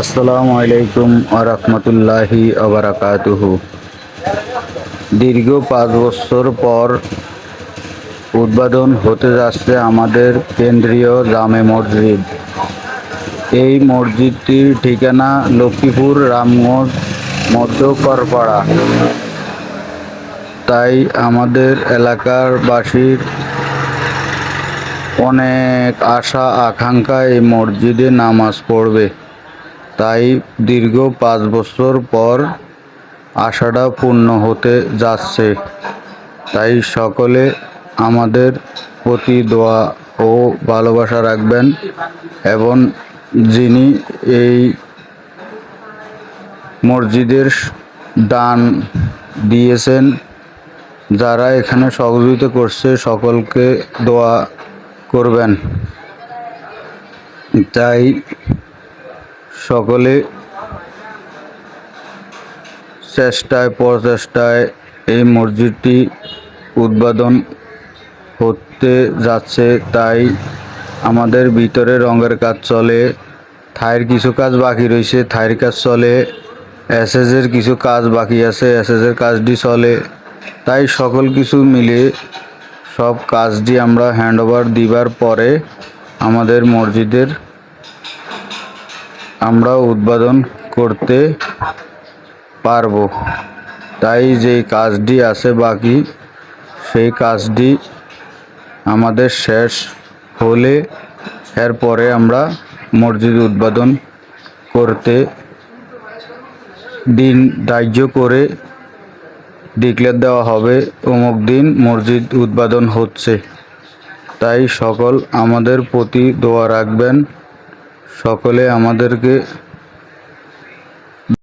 আসসালামু আলাইকুম আরহামতুল্লাহি আবরাকাতুহু দীর্ঘ পাঁচ বছর পর উদ্বোধন হতে যাচ্ছে আমাদের কেন্দ্রীয় জামে মসজিদ। এই মসজিদটির ঠিকানা লক্ষ্মীপুর রামগঞ্জ মধ্যকরপাড়া তাই আমাদের এলাকার বাসীর অনেক আশা, আকাঙ্ক্ষা এই মসজিদে নামাজ পড়বে। তাই দীর্ঘ পাঁচ বছর পর আশাটা পূর্ণ হতে যাচ্ছে। তাই সকলে আমাদের প্রতি দোয়া ও ভালোবাসা রাখবেন এবং যিনি এই মসজিদের দান দিয়েছেন, যারা এখানে সহযোগিতা করছে, সকলকে দোয়া করবেন। তাই সকলে চেষ্টায়, প্রচেষ্টায় এই মসজিদটি উদ্বোধন হতে যাচ্ছে। তাই আমাদের ভিতরে রঙের কাজ চলে থাইয়ের কিছু কাজ বাকি রয়েছে। থাইয়ের কাজ চলে এসএসের কিছু কাজ বাকি আছে এসএসের কাজটি চলে। তাই সকল কিছু মিলে সব কাজটি আমরা হ্যান্ডওভার দিবার পরে আমাদের মসজিদের আমরা উদ্বোধন করতে পারব। তাই যে কাজটি আছে বাকি, সেই কাজটি আমাদের শেষ হলে এরপরে আমরা মসজিদ উদ্বোধন করতে দিন ধার্য করে ডিক্লেয়ার দেওয়া হবে, অমুক দিন মসজিদ উদ্বোধন হচ্ছে। তাই সকল আমাদের প্রতি দোয়া রাখবেন। সকলে আমাদেরকে